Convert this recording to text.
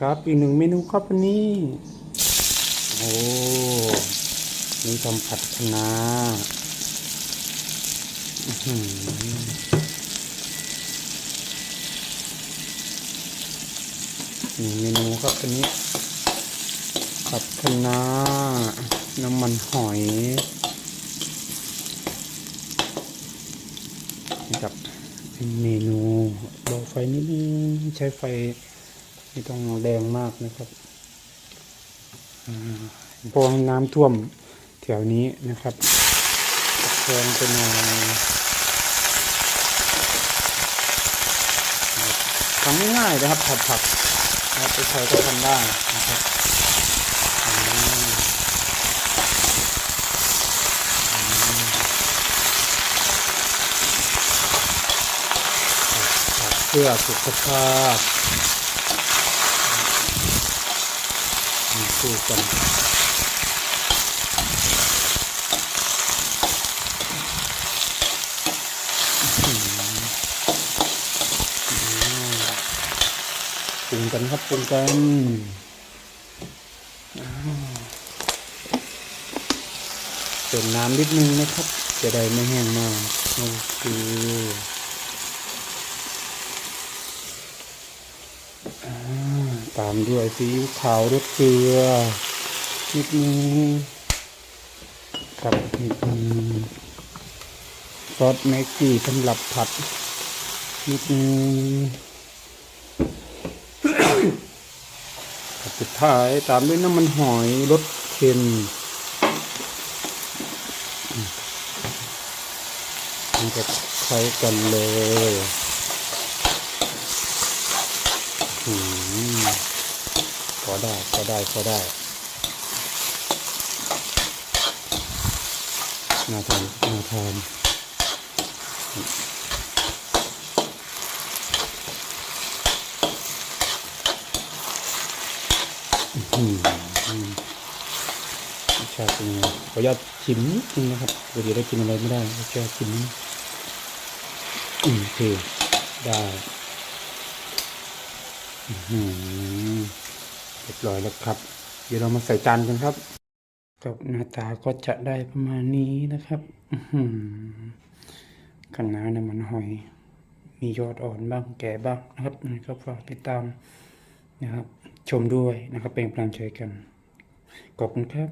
ครับอีกหนึ่งเมนูครับวันนี้ โอ้นี่ทำผัดคะน้าอื้อหือหนึ่งเมนูครับวันนี้ผัดคะน้าน้ำมันหอยนี่ครับเป็นเมนูเบาไฟนิดนึงใช้ไฟ ไม่ต้องแรงมากนะครับอ่าพราะว่าน้ำท่วมแถวนี้นะครับแรงไปหน่อยทำง่ายๆนะครับผัดผักนะครับไปใครก็ทำได้นะครับเพื่อสุขภาพ มี คู่กันปรุงกันครับปรุงกันเติมน้ำนิดนึงนะครับ จะได้ไม่แห้งมากโอเคอ่า ตามด้วยซีอิ๊วขาวรสเกลือนิดนึงครับนิดนึงซอสแม็กกี้สำหรับผัดนิดนึงสุดท้ายตามด้วยน้ำมันหอยรสเค็มอืมมันจะเข้ากันเลยอืมพอ ได้พอได้พอได้น่าทานน่าทานอื้อหือรสชาเป็นไงขออนุญาตชิมนิดนึงนะครับเดี๋ยวได้กินอะไรไม่ได้รสชาตชิมอืมโอเคได้ อื้อหือเรียบร้อยแล้วครับ เดี๋ยวเรามาใส่จานกันครับกับหน้าตาก็จะได้ประมาณนี้นะครับกันน้าเนี่ยมันหอย มียอดอ่อนบ้างแก่บ้างนะครับนี่ก็ฝากติดตามนะครับ ชมด้วยนะครับเป็นกำลังใจกันขอบคุณครับ